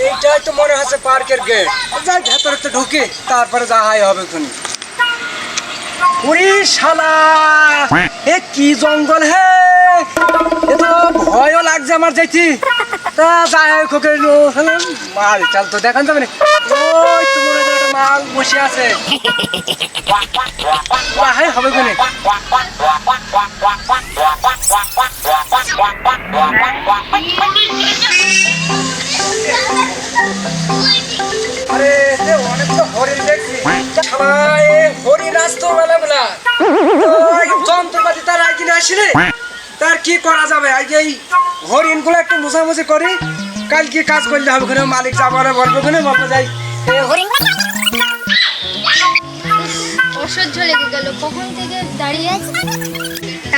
এইটাই তো মনে হচ্ছে পার্কের গেট যাই ভেতরে তো ঢুকে, তারপরে যা হাই হবে খুনি এ কি জঙ্গল হে? এ ভয়ও লাগছে আমার যাইছি তা যাই হোক খোকে মাল চাল তো দেখান যাবে ওই তো হয় মাল বসে আছে। হাই হবে কোনে আরে যন্ত্রপাতি তার আগে কিনে আসিলে? তার কি করা যাবে? এই হরিণগুলো একটু মোছামুছি করি। কাল কি কাজ করলে হবে ওখানে মালিক যাবার বলব ওখানে বলব যাই। অসহ্য লেগে গেল। কখন থেকে দাঁড়িয়ে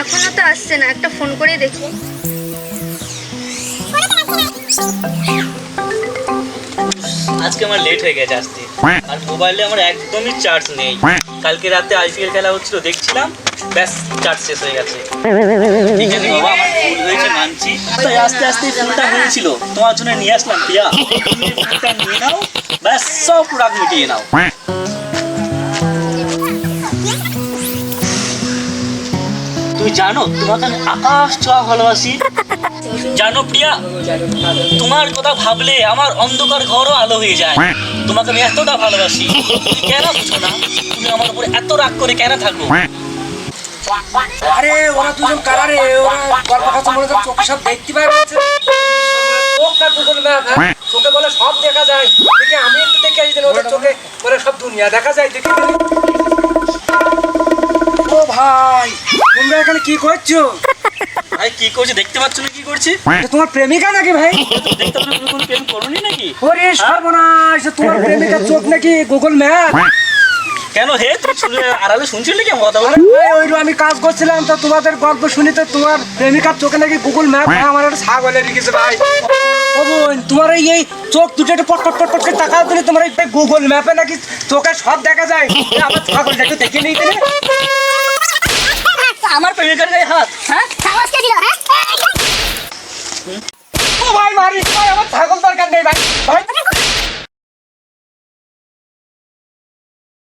এখনও তো আসছে না। একটা ফোন করে দেখি। আজকে আমার লেট হয়ে গেছে আসতে আর মোবাইলে আমার একদমই চার্জ নেই। কালকে রাতে আইপিএল খেলা হচ্ছিল, দেখছিলাম, ব্যাস চার্জ শেষ হয়ে গেছে। আস্তে আস্তে ফোনটা হয়েছিল। তোমার জন্য নিয়ে আসলাম এই নিয়ে নাও, ব্যাস, সব রাগ মিটিয়ে নাও। তুমি জানো, তোমাকে আমি আকাশ ছোঁয়া ভালোবাসি। জানো প্রিয়া তোমার কথা ভাবলে আমার অন্ধকার ঘরও আলো হয়ে যায়। তোমাকে আমি এতটা ভালোবাসি। কেন বুঝো না? তুমি আমার উপরে এত রাগ করে কেন থাকো? আরে ওরা দুজন কারা রে? ওরা গল্প কথা মনে হচ্ছে চোখে সব দেখতে পাই বলছে। চোখটা দুজন ম্যাপ হ্যাঁ? চোখে বলে সব দেখা যায়। দেখে আমি একটু দেখে আসি ওদের চোখে বলে সব দুনিয়া দেখা যায় দেখে। ও ভাই তোমরা এখানে কি করছ? ভাই কি করছি? দেখতে পাচ্ছ না কি করছি? তোমার প্রেমিকা নাকি ভাই? দেখতে পাচ্ছ তুমি কোনো প্রেম করোনি নাকি? ওরে সর্বনাশ তোমার প্রেমিকার চোখ নাকি গুগল ম্যাপ কেন হে তুমি আড়ালে শুনছিলে কি আমার কথা বলে? ওই আমি কাজ করছিলাম তো তোমাদের গল্প শুনি তো তোমার প্রেমিকার চোখে নাকি গুগল ম্যাপ আমার একটা ছাগলে রেখেছে ভাই। ও তোমার এই এই চোখ দুটো একটু পট পট পট পট করে তাকাও দিলে তোমার এই গুগল ম্যাপে নাকি চোখে সব দেখা যায়। আমার ছাগলটা একটু দেখে নিই আমার প্রেমিকার গায়ে হাত। হ্যাঁ?